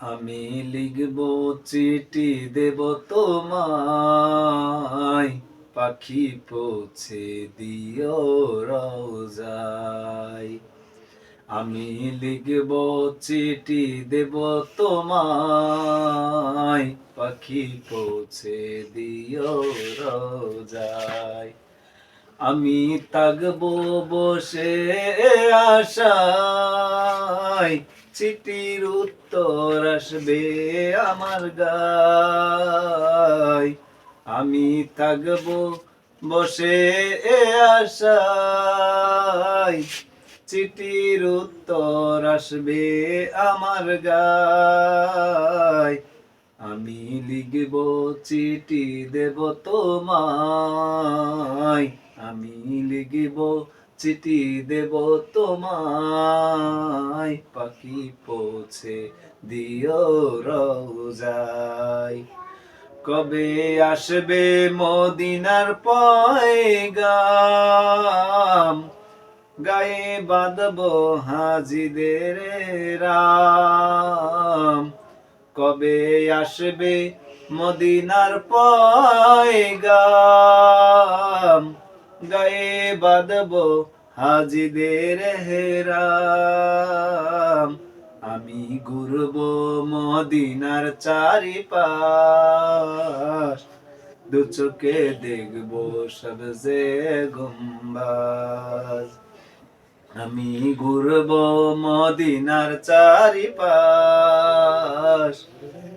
আমি লিখব চিঠি দেব তোমায়। পাখি পৌঁছে দিও রওজায়। আমি লিখব চিঠি দেব তোমায়। পাখি পৌঁছে দিও রওজায়। আমি তাকবো বসে আশায়। চিঠির উত্তর আসবে আমার গায়। আমি থাকব বসে এ আশায়। চিঠির উত্তর আসবে আমার গায়। আমি লিখব চিঠি দেব তোমায়। আমি লিখব চিঠি দেব তোমায়। পাখি পৌঁছে দিও রোজাই কবে আসবে মদিনার পয়গাম? গায়ে বাঁধব হাজিদের রাম। কবে আসবে মদিনার পয়গাম? গায়ে বাঁধব হাজিদের হেরাম। আমি ঘুরব মদিনার চারিপাশ। দু চোখে দেখব সবজে গুম্বাজ। আমি ঘুরব মদিনার চারিপাশ।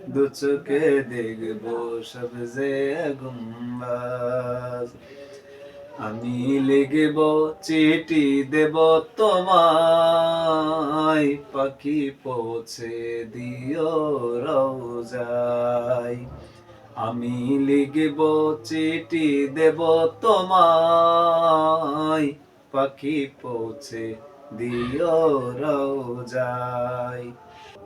দু চোখে দেখব সবজে গুম্বাজ। আমি লিখব চিঠি দেব তোমায়। পাখি পৌঁছে দিও রওজায়। আমি লিখব চিঠি দেব তোমায়। পাখি পৌঁছে দিও রওজায়।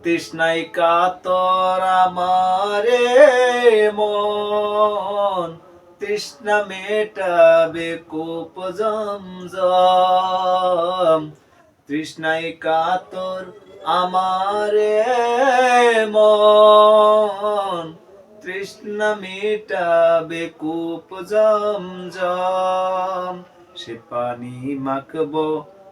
তৃষ্ণাই কাতর আমারে মন। তৃষ্ণা মেটাবে কোপ জমজম। তৃষ্ণাই কাতর আমারে মন। তৃষ্ণা মেটাবে কূপ জমজম। সে পানি মাখবো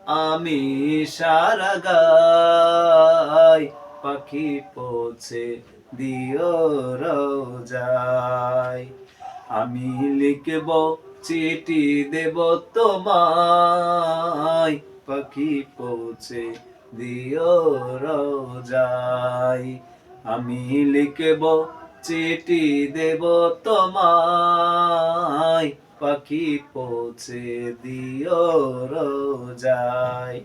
আমি সারা গাই। পাখি পৌঁছে দিও রোজায়। আমি লিখব চিঠি দেব তোমায়। পাখি পৌঁছে দিও রোজায়। আমি লিখব চিঠি দেব তোমায়। পাখি পৌঁছে দিও রোজায়।